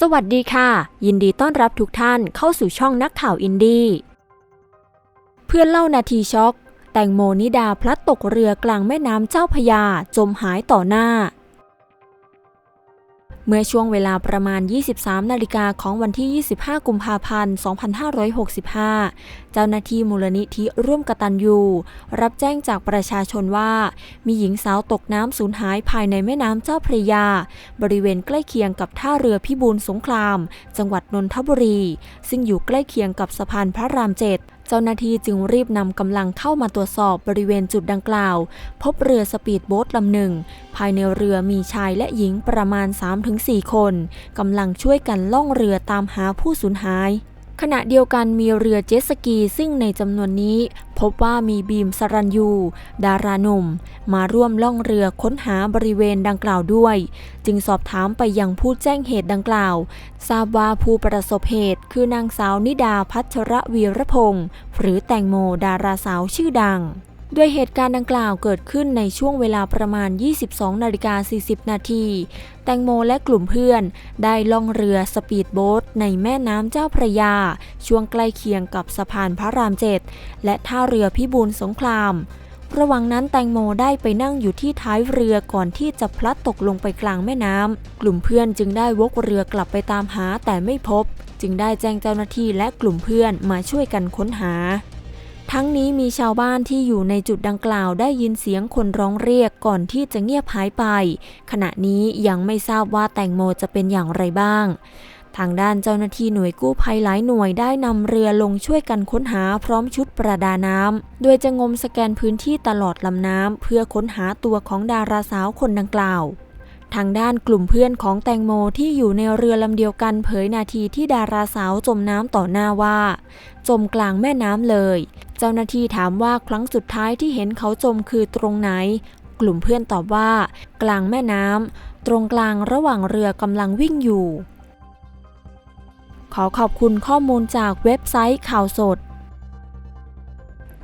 สวัสดีค่ะ ยินดีต้อนรับทุกท่านเข้าสู่ช่องนักข่าวอินดี้เพื่อนเล่านาทีช็อก แตงโมนิดาพลัดตกเรือกลางแม่น้ำเจ้าพยาจมหายต่อหน้า เมื่อช่วงเวลาประมาณ 23 นาฬิกาของวันที่ 25 กุมภาพันธ์ 2565 เจ้าหน้าที่มูลนิธิร่วมกตัญญูรับแจ้งจากประชาชนว่า มีหญิงสาวตกน้ำสูญหายภายในแม่น้ำเจ้าพระยา บริเวณใกล้เคียงกับท่าเรือพิบูลสงคราม จังหวัดนนทบุรี ซึ่งอยู่ใกล้เคียงกับสะพานพระรามเจ็ด จ้าหน้าที่จึงรีบนำกำลังเข้ามาตรวจสอบบริเวณจุดดังกล่าว พบเรือสปีดโบ๊ทลำหนึ่ง ภายในเรือมีชายและหญิงประมาณ 3-4 คนกำลังช่วยกันล่องเรือตามหาผู้สูญหาย ขณะเดียวกันมีเรือเจ็ตสกีซึ่งในจำนวนนี้พบว่ามีบีมสรัญยู ดารานุ่ม มาร่วมล่องเรือค้นหาบริเวณดังกล่าวด้วย จึงสอบถามไปยังผู้แจ้งเหตุดังกล่าว ทราบว่าผู้ประสบเหตุคือนางสาวนิดาพัชระวีรพงศ์หรือแตงโมดาราสาวชื่อดัง ด้วยเหตุการณ์ดังกล่าวเกิดขึ้นในช่วงเวลาประมาณ 22 นาฬิกา 40 นาที แตงโมและกลุ่มเพื่อน ได้ล่องเรือสปีดโบ๊ทในแม่น้ำเจ้าพระยา ช่วงใกล้เคียงกับสะพานพระรามเจ็ดและท่าเรือพิบูลสงคราม ระหว่างนั้นแตงโมได้ไปนั่งอยู่ที่ท้ายเรือก่อนที่จะพลัดตกลงไปกลางแม่น้ำ กลุ่มเพื่อนจึงได้วกเรือกลับไปตามหาแต่ไม่พบ จึงได้แจ้งเจ้าหน้าที่และกลุ่มเพื่อนมาช่วยกันค้นหา ทั้งนี้มีชาวบ้านที่อยู่ในจุดดังกล่าวได้ยินเสียงคนร้องเรียกก่อนที่จะเงียบหายไป ขณะนี้ยังไม่ทราบว่าแตงโมจะเป็นอย่างไรบ้าง ทางด้านเจ้าหน้าที่หน่วยกู้ภัยหลายหน่วยได้นำเรือลงช่วยกันค้นหาพร้อมชุดประดาน้ำ โดยจะงมสแกนพื้นที่ตลอดลำน้ำเพื่อค้นหาตัวของดาราสาวคนดังกล่าว ทางด้านกลุ่มเพื่อนของแตงโมที่อยู่ในเรือลำเดียวกันเผยนาทีที่ดาราสาวจมน้ำต่อหน้าว่า จมกลางแม่น้ำเลย เจ้าหน้าที่ถามว่าครั้งสุดท้ายที่เห็นเขาจมคือตรงไหน กลุ่มเพื่อนตอบว่า กลางแม่น้ำตรงกลางระหว่างเรือกำลังวิ่งอยู่ ขอขอบคุณข้อมูลจากเว็บไซต์ข่าวสด